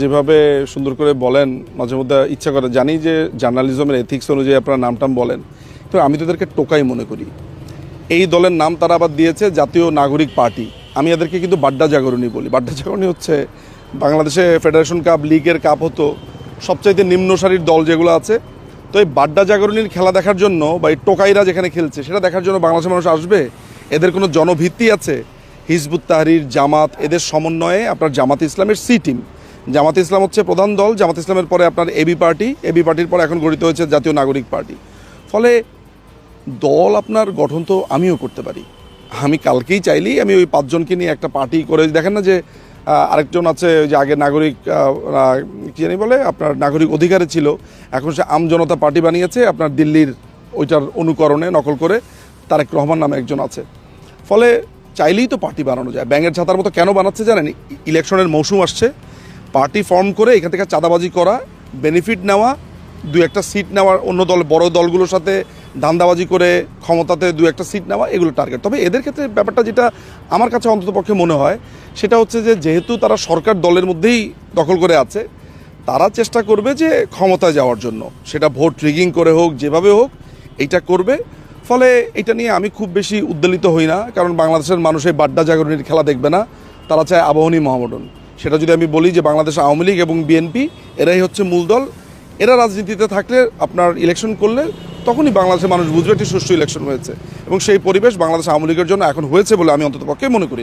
যেভাবে সুন্দর করে বলেন, মাঝে মধ্যে ইচ্ছা করে, জানি যে জার্নালিজমের এথিক্স অনুযায়ী আপনারা নামটাম বলেন তো আমি তো এদেরকে টোকাই মনে করি। এই দলের নাম তারা আবার দিয়েছে জাতীয় নাগরিক পার্টি। আমি এদেরকে কিন্তু বাড্ডা জাগরণী বলি। বাড্ডা জাগরণী হচ্ছে বাংলাদেশে ফেডারেশন কাপ লিগের কাপ হতো। সবচাইতে নিম্ন সারির দল যেগুলো আছে। তো এই বাড্ডা জাগরণীর খেলা দেখার জন্য বা এই টোকাইরা যেখানে খেলছে, সেটা দেখার জন্য বাংলাদেশের মানুষ আসবে? এদের কোনো জনভিত্তি আছে? হিজবুত তাহরির জামাত, এদের সমন্বয়ে আপনার জামাত ইসলামের সি টিম জামাত ইসলাম হচ্ছে প্রধান দল, জামাত ইসলামের পরে আপনার এবি পার্টি এবি পার্টির পরে এখন গঠিত হয়েছে জাতীয় নাগরিক পার্টি। ফলে দল আপনার গঠন তো আমিও করতে পারি। আমি কালকেই চাইলেই আমি ওই পাঁচজনকে নিয়ে একটা পার্টি করে, দেখেন না যে আরেকজন আছে ওই যে আগে নাগরিক কি জানি বলে, আপনার নাগরিক অধিকারে ছিল, এখন সে আম জনতা পার্টি বানিয়েছে, আপনার দিল্লির ওইটার অনুকরণে নকল করে তারেক রহমান নামে একজন আছে। ফলে চাইলেই তো পার্টি বানানো যায়। ব্যাঙের ছাতার মতো কেন বানাচ্ছে জানেন? ইলেকশনের মৌসুম আসছে পার্টি ফর্ম করে এখান থেকে চাঁদাবাজি করা বেনিফিট নেওয়া, দু একটা সিট নেওয়ার, অন্য দল, বড় দলগুলোর সাথে ধান্দাবাজি করে ক্ষমতাতে দু একটা সিট নেওয়া, এগুলো টার্গেট তবে এদের ক্ষেত্রে ব্যাপারটা যেটা আমার কাছে অন্ততপক্ষে মনে হয়, সেটা হচ্ছে যে যেহেতু তারা সরকার দলের মধ্যেই দখল করে আছে, তারা চেষ্টা করবে যে ক্ষমতায় যাওয়ার জন্য। সেটা ভোট রিগিং করে হোক, যেভাবে হোক, এইটা করবে। ফলে এটা নিয়ে আমি খুব বেশি উদ্বেলিত হই না, কারণ বাংলাদেশের মানুষ এই বাড্ডা জাগরণীর খেলা দেখবে না, তারা চায় আবাহনী মহামডন সেটা যদি আমি বলি যে বাংলাদেশ আওয়ামী লীগ এবং বিএনপি, এরাই হচ্ছে মূল দল। এরা রাজনীতিতে থাকলে আপনার ইলেকশন করলে তখনই বাংলাদেশের মানুষ বুঝবে একটি সুষ্ঠু ইলেকশন হয়েছে। এবং সেই পরিবেশ বাংলাদেশ আওয়ামী লীগের জন্য এখন হয়েছে বলে আমি অন্ততপক্ষে মনে করি না।